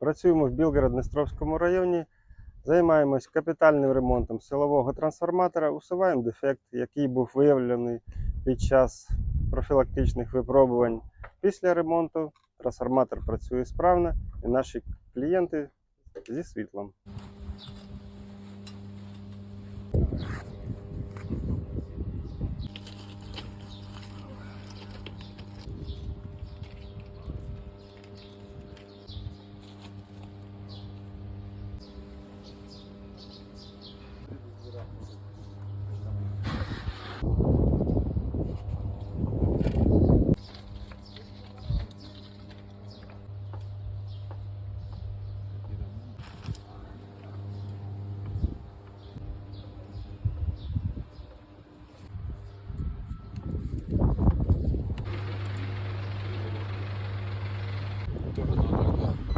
Працюємо в Білгород-Днестровському районі. Займаємось капітальним ремонтом силового трансформатора, усуваємо дефект, який був виявлений під час профілактичних випробувань. Після ремонту трансформатор працює справно і наші клієнти зі світлом. to.